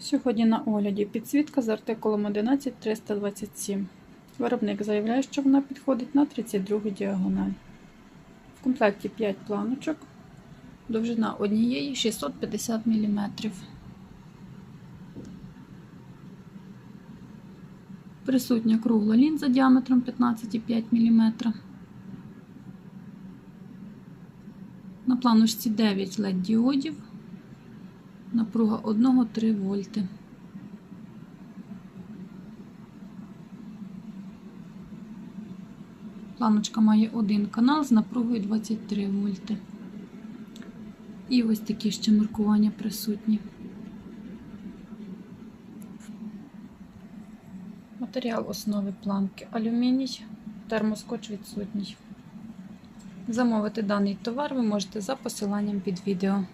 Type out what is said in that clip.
Сьогодні на огляді підсвітка з артикулом 11327. Виробник заявляє, що вона підходить на 32 діагональ. В комплекті 5 планочок, довжина однієї 650 мм. Присутня кругла лінза діаметром 15,5 мм. На планочці 9 LED діодів. Напруга 1-3 вольти. Планочка має один канал з напругою 23 вольти. І ось такі ще маркування присутні. Матеріал основи планки алюміній, термоскотч відсутній. Замовити даний товар ви можете за посиланням під відео.